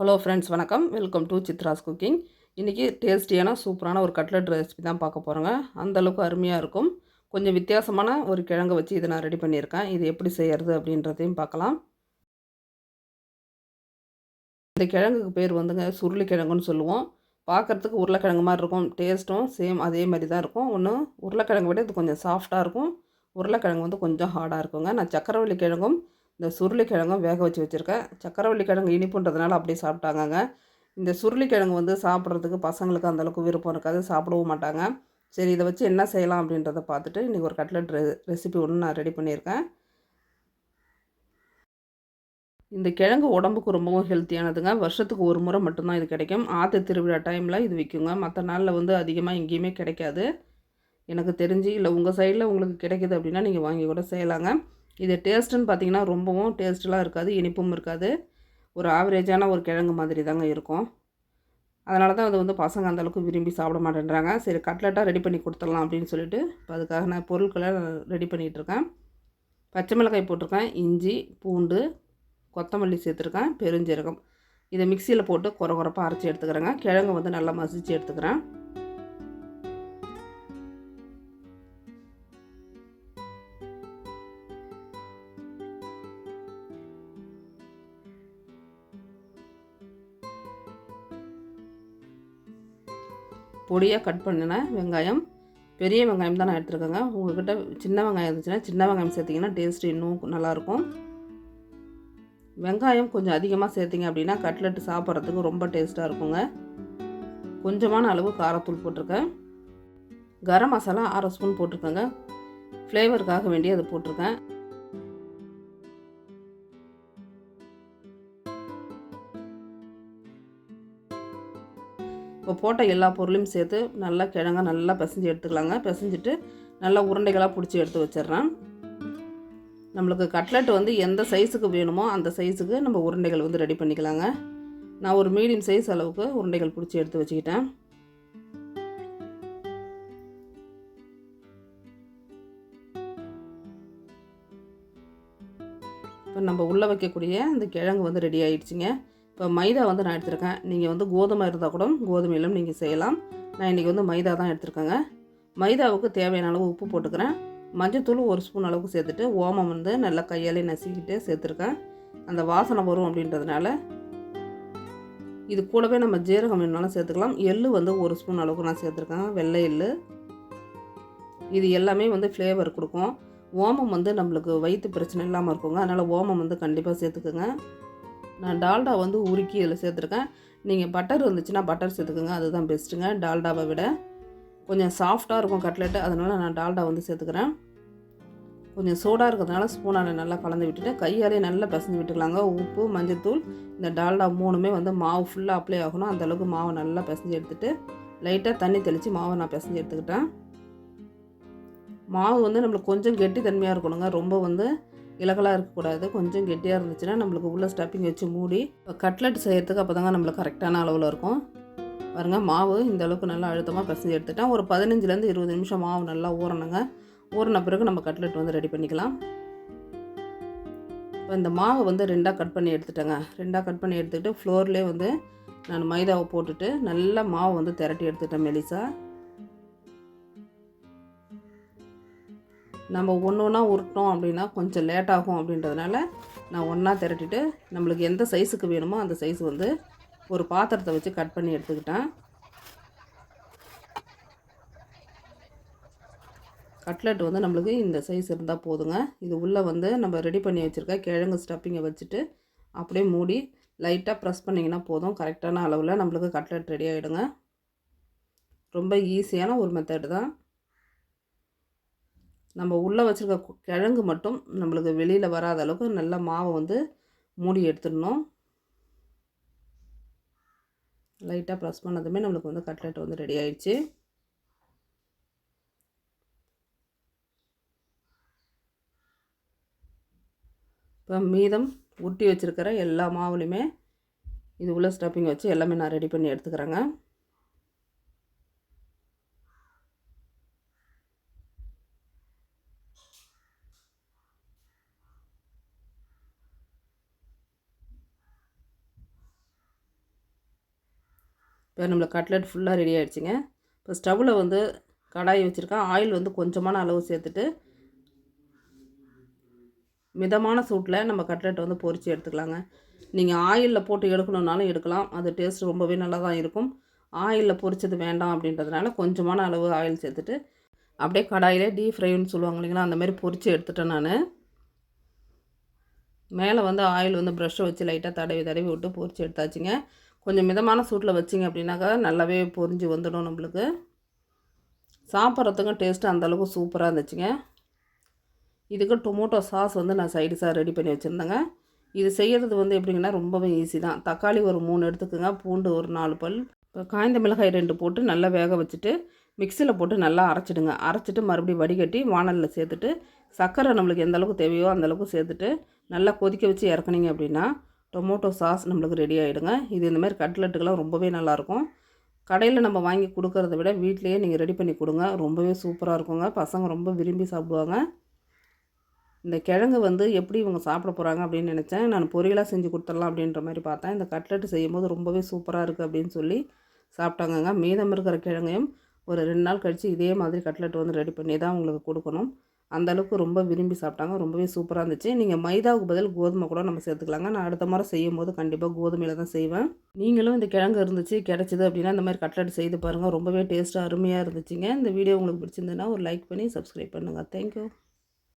Hello friends வணக்கம். Welcome to Chitra's cooking இன்றைக்கி டேஸ்டியான சூப்பரான ஒரு கட்லட் ரெசிபி தான் பார்க்க போகிறோங்க அந்தளவுக்கு அருமையாக இருக்கும். கொஞ்சம் வித்தியாசமான ஒரு கிழங்கு வச்சு இதை நான் ரெடி பண்ணியிருக்கேன். இது எப்படி செய்கிறது அப்படின்றதையும் பார்க்கலாம். இந்த கிழங்குக்கு பேர் வந்துங்க சுருளி கிழங்குன்னு சொல்லுவோம். பார்க்குறதுக்கு உருளைக்கிழங்கு மாதிரி இருக்கும். டேஸ்ட்டும் சேம் அதே மாதிரி தான் இருக்கும். ஒன்று உருளைக்கிழங்கு விட இது கொஞ்சம் சாஃப்டாக இருக்கும். உருளைக்கிழங்கு வந்து கொஞ்சம் ஹார்டாக இருக்குங்க. நான் சக்கரவள்ளி கிழங்கும் இந்த சுருளிக்கிழங்கும் வேக வச்சு வச்சுருக்கேன். சக்கரவள்ளி கிழங்கு இனிப்புன்றதுனால அப்படியே சாப்பிட்டாங்கங்க. இந்த சுருளிக்கிழங்கு வந்து சாப்பிட்றதுக்கு பசங்களுக்கு அந்தளவுக்கு விருப்பம் இருக்காது. சாப்பிடவும் மாட்டாங்க. சரி இதை வச்சு என்ன செய்யலாம் அப்படின்றத பார்த்துட்டு இன்றைக்கி ஒரு கட்லெட் ரெ ரெசிபி ஒன்று நான் ரெடி பண்ணியிருக்கேன். இந்த கிழங்கு உடம்புக்கு ரொம்பவும் ஹெல்த்தியானதுங்க. வருஷத்துக்கு ஒரு முறை மட்டும்தான் இது கிடைக்கும். ஆற்று திருவிழா டைமில் இது விற்குங்க மற்ற நாளில் வந்து அதிகமாக எங்கேயுமே கிடைக்காது. எனக்கு தெரிஞ்சு இல்லை உங்கள் சைடில் உங்களுக்கு கிடைக்கிது அப்படின்னா நீங்கள் வாங்கி கூட செய்யலாங்க. இது டேஸ்ட்டுன்னு பார்த்தீங்கன்னா ரொம்பவும் டேஸ்ட்டெலாம் இருக்காது இனிப்பும் இருக்காது. ஒரு ஆவரேஜான ஒரு கிழங்கு மாதிரி தாங்க இருக்கும். அதனால தான் அது வந்து பசங்க அந்தளவுக்கு விரும்பி சாப்பிட மாட்டேன்றாங்க. சரி கட்லெட்டாக ரெடி பண்ணி கொடுத்துடலாம் அப்படின்னு சொல்லிட்டு இப்போ அதுக்காக நான் பொருட்களை ரெடி பண்ணிகிட்ருக்கேன் பச்சை மிளகாய் போட்டிருக்கேன் இஞ்சி பூண்டு கொத்தமல்லி சேர்த்துருக்கேன் பெருஞ்சீரகம். இதை மிக்சியில் போட்டு குறை குறைப்பாக அரைச்சி எடுத்துக்கிறேங்க. கிழங்கு வந்து நல்லா மசித்து எடுத்துக்கிறேன். பொடியாக கட் பண்ணின வெங்காயம் பெரிய வெங்காயம் தான் நான் எடுத்துருக்கேங்க. உங்கள்கிட்ட சின்ன வெங்காயம் இருந்துச்சுன்னா சின்ன வெங்காயம் சேர்த்திங்கன்னா டேஸ்ட் இன்னும் நல்லாயிருக்கும். வெங்காயம் கொஞ்சம் அதிகமாக சேர்த்திங்க அப்படின்னா கட்லெட்டு சாப்பிட்றதுக்கு ரொம்ப டேஸ்ட்டாக இருக்குங்க. கொஞ்சமான அளவு காரத்தூள் போட்டிருக்கேன். கரம் மசாலா அரை ஸ்பூன் போட்டிருக்கேங்க. ஃப்ளேவருக்காக வேண்டி அதை போட்டிருக்கேன். இப்போ போட்ட எல்லா பொருளையும் சேர்த்து நல்லா கிழங்க நல்லா பிசைஞ்சு எடுத்துக்கலாங்க. பிசைஞ்சிட்டு நல்லா உருண்டைகளாக பிடிச்சி எடுத்து வச்சிட்றேன். நம்மளுக்கு கட்லெட் வந்து எந்த சைஸுக்கு வேணுமோ அந்த சைஸுக்கு நம்ம உருண்டைகள் வந்து ரெடி பண்ணிக்கலாங்க. நான் ஒரு மீடியம் சைஸ் அளவுக்கு உருண்டைகள் பிடிச்சி எடுத்து வச்சுக்கிட்டேன். இப்போ நம்ம உள்ளே வைக்கக்கூடிய இந்த கிழங்கு வந்து ரெடி ஆகிடுச்சிங்க இப்போ மைதா வந்து நான் எடுத்திருக்கேன். நீங்கள் வந்து கோதுமை இருந்தால் கூட கோதுமையிலும் நீங்கள் செய்யலாம். நான் இன்றைக்கி வந்து மைதா தான் எடுத்துருக்கேங்க. மைதாவுக்கு தேவையான அளவு உப்பு போட்டுக்கிறேன். மஞ்சத்தூள் ஒரு ஸ்பூன் அளவுக்கு சேர்த்துட்டு ஓமம் வந்து நல்லா கையாலே நசுக்கிட்டு சேர்த்துருக்கேன். அந்த வாசனை வரும் அப்படின்றதுனால இது கூடவே நம்ம ஜீரகம் வேணுனாலும் சேர்த்துக்கலாம். எள்ளு வந்து ஒரு ஸ்பூன் அளவுக்கு நான் சேர்த்துருக்கேன். வெள்ளை எள்ளு. இது எல்லாமே வந்து ஃப்ளேவர் கொடுக்கும். ஓமம் வந்து நம்மளுக்கு வயிற்று பிரச்சனை இல்லாமல் இருக்குங்க. அதனால் ஓமம் வந்து கண்டிப்பாக சேர்த்துக்குங்க. நான் டால்டா வந்து உருக்கி இதில் சேர்த்துருக்கேன். நீங்கள் பட்டர் இருந்துச்சுன்னா பட்டர் சேர்த்துக்கோங்க அதுதான் பெஸ்ட்டுங்க டால்டாவை விட கொஞ்சம் சாஃப்டாக இருக்கும் கட்லெட்டு அதனால் நான் டால்டா வந்து சேர்த்துக்கிறேன். கொஞ்சம் சூடாக இருக்கிறதுனால ஸ்பூனால் நல்லா கலந்து விட்டுட்டு கையாலே நல்லா பிசைஞ்சு விட்டுக்கலாங்க. உப்பு மஞ்சத்தூள் இந்த டால்டா மூணுமே வந்து மாவு ஃபுல்லாக அப்ளை ஆகணும். அந்தளவுக்கு மாவை நல்லா பிசைஞ்சு எடுத்துகிட்டு லைட்டாக தண்ணி தெளித்து மாவை நான் பிசைஞ்சு எடுத்துக்கிட்டேன். மாவு வந்து நம்மளுக்கு கொஞ்சம் கெட்டி தன்மையாக இருக்கணுங்க. ரொம்ப வந்து இலகலாக இருக்கக்கூடாது. கொஞ்சம் கெட்டியாக இருந்துச்சுன்னா நம்மளுக்கு உள்ள ஸ்டப்பிங் வச்சு மூடி இப்போ கட்லெட் செய்கிறதுக்கு அப்போ தாங்க நம்மளுக்கு கரெக்டான அளவில் இருக்கும். பாருங்கள் மாவு இந்த அளவுக்கு நல்லா அழுத்தமாக பிசைஞ்சு எடுத்துட்டேன் ஒரு பதினஞ்சுலேருந்து இருபது நிமிஷம் மாவு நல்லா ஊறணுங்க. ஊறின பிறகு நம்ம கட்லெட் வந்து ரெடி பண்ணிக்கலாம். இப்போ இந்த மாவை வந்து ரெண்டாக கட் பண்ணி எடுத்துட்டேங்க. ரெண்டாக கட் பண்ணி எடுத்துக்கிட்டு ஃப்ளோர்லேயே வந்து நான் மைதாவை போட்டுட்டு நல்லா மாவு வந்து திரட்டி எடுத்துட்டேன் மெலிசா. நம்ம ஒன்று ஒன்றா உருட்டோம் அப்படின்னா கொஞ்சம் லேட் ஆகும் அப்படின்றதுனால நான் ஒன்றா திரட்டிட்டு நம்மளுக்கு எந்த சைஸுக்கு வேணுமோ அந்த சைஸ் வந்து ஒரு பாத்திரத்தை வச்சு கட் பண்ணி எடுத்துக்கிட்டேன். கட்லெட் வந்து நம்மளுக்கு இந்த சைஸ் இருந்தால் போதுங்க. இது உள்ளே வந்து நம்ம ரெடி பண்ணி வச்சுருக்க கிழங்கு ஸ்டப்பிங்கை வச்சுட்டு அப்படியே மூடி லைட்டாக ப்ரெஸ் பண்ணிங்கன்னா போதும். கரெக்டான அளவில் நம்மளுக்கு கட்லெட் ரெடி ஆகிடுங்க ரொம்ப ஈஸியான ஒரு மெத்தடு தான். நம்ம உள்ளே வச்சுருக்க கிழங்கு மட்டும் நம்மளுக்கு வெளியில் வராத அளவுக்கு நல்லா மாவை வந்து மூடி எடுத்துடணும். லைட்டாக ப்ரெஸ் பண்ணதுமே நம்மளுக்கு வந்து கட்லெட் வந்து ரெடி ஆயிடுச்சு. இப்போ மீதம் ஊட்டி வச்சுருக்கிற எல்லா மாவுலையுமே இது உள்ள ஸ்டப்பிங் வச்சு எல்லாமே நான் ரெடி பண்ணி எடுத்துக்கிறேங்க. இப்போ நம்மளுக்கு கட்லெட் ஃபுல்லாக ரெடி ஆகிடுச்சிங்க இப்போ ஸ்டவ்வில் வந்து கடாய் வச்சுருக்கேன். ஆயில் வந்து கொஞ்சமான அளவு சேர்த்துட்டு மிதமான சூட்டில் நம்ம கட்லெட் வந்து பொரித்து எடுத்துக்கலாங்க. நீங்கள் ஆயிலில் போட்டு எடுக்கணுன்னாலும் எடுக்கலாம். அது டேஸ்ட் ரொம்பவே நல்லா தான் இருக்கும். ஆயிலில் பொறிச்சது வேண்டாம் அப்படின்றதுனால கொஞ்சமான அளவு ஆயில் சேர்த்துட்டு அப்படியே கடாயிலே டீப் ஃப்ரைன்னு சொல்லுவாங்க இல்லைங்களா அந்த மாதிரி பொரித்து எடுத்துட்டேன் நான். மேலே வந்து ஆயில் வந்து ப்ரஷ்ஷை வச்சு லைட்டாக தடவி தடவி விட்டு பொரித்து எடுத்தாச்சுங்க. கொஞ்சம் மிதமான சூட்டில் வச்சிங்க அப்படின்னாக்கா நல்லாவே பொரிஞ்சு வந்துடும் நம்மளுக்கு. சாப்பிட்றதுக்கும் டேஸ்ட்டு அந்தளவுக்கு சூப்பராக இருந்துச்சுங்க. இதுக்கு டொமோட்டோ சாஸ் வந்து நான் சைடிஸாக ரெடி பண்ணி வச்சுருந்தேங்க. இது செய்கிறது வந்து எப்படிங்கன்னா ரொம்பவே ஈஸி தான். தக்காளி ஒரு மூணு எடுத்துக்கோங்க. பூண்டு ஒரு நாலு பல். இப்போ காய்ந்த மிளகாய் ரெண்டு போட்டு நல்லா வேக வச்சுட்டு மிக்சியில் போட்டு நல்லா அரைச்சிடுங்க. அரைச்சிட்டு மறுபடியும் வடிகட்டி வானலில் சேர்த்துட்டு சர்க்கரை நம்மளுக்கு எந்த அளவுக்கு தேவையோ அந்தளவுக்கு சேர்த்துட்டு நல்லா கொதிக்க வச்சு இறக்குனீங்க அப்படின்னா டொமோட்டோ சாஸ் நம்மளுக்கு ரெடி ஆகிடுங்க இது இந்த மாதிரி கட்லெட்டுக்கெல்லாம் ரொம்பவே நல்லாயிருக்கும். கடையில் நம்ம வாங்கி கொடுக்கறத விட வீட்லேயே நீங்கள் ரெடி பண்ணி கொடுங்க. ரொம்பவே சூப்பராக இருக்குங்க. பசங்க ரொம்ப விரும்பி சாப்பிடுவாங்க. இந்த கிழங்கு வந்து எப்படி இவங்க சாப்பிட போகிறாங்க அப்படின்னு நினச்சேன். நான் பொரியலாக செஞ்சு கொடுத்துடலாம் அப்படின்ற மாதிரி பார்த்தேன். இந்த கட்லெட்டு செய்யும்போது ரொம்பவே சூப்பராக இருக்குது அப்படின்னு சொல்லி சாப்பிட்டாங்கங்க. மீதம் இருக்கிற கிழங்கையும் ஒரு ரெண்டு நாள் கழித்து இதே மாதிரி கட்லெட் வந்து ரெடி பண்ணி தான் உங்களுக்கு கொடுக்கணும். அந்தளவுக்கு ரொம்ப விரும்பி சாப்பிட்டாங்க. ரொம்பவே சூப்பராக இருந்துச்சு. நீங்கள் மைதாவுக்கு பதில் கோதுமை கூட நம்ம சேர்த்துக்கலாங்க. நான் அடுத்த முறை செய்யும் போது கண்டிப்பாக கோதுமையில் தான் செய்வேன். நீங்களும் இந்த கிழங்கு இருந்துச்சு கிடச்சிது அப்படின்னா இந்த மாதிரி கட்லட் செய்து பாருங்கள் ரொம்பவே டேஸ்ட்டாக அருமையாக இருந்துச்சுங்க. இந்த வீடியோ உங்களுக்கு பிடிச்சிருந்ததுன்னா ஒரு லைக் பண்ணி சப்ஸ்கிரைப் பண்ணுங்கள் தேங்க்யூ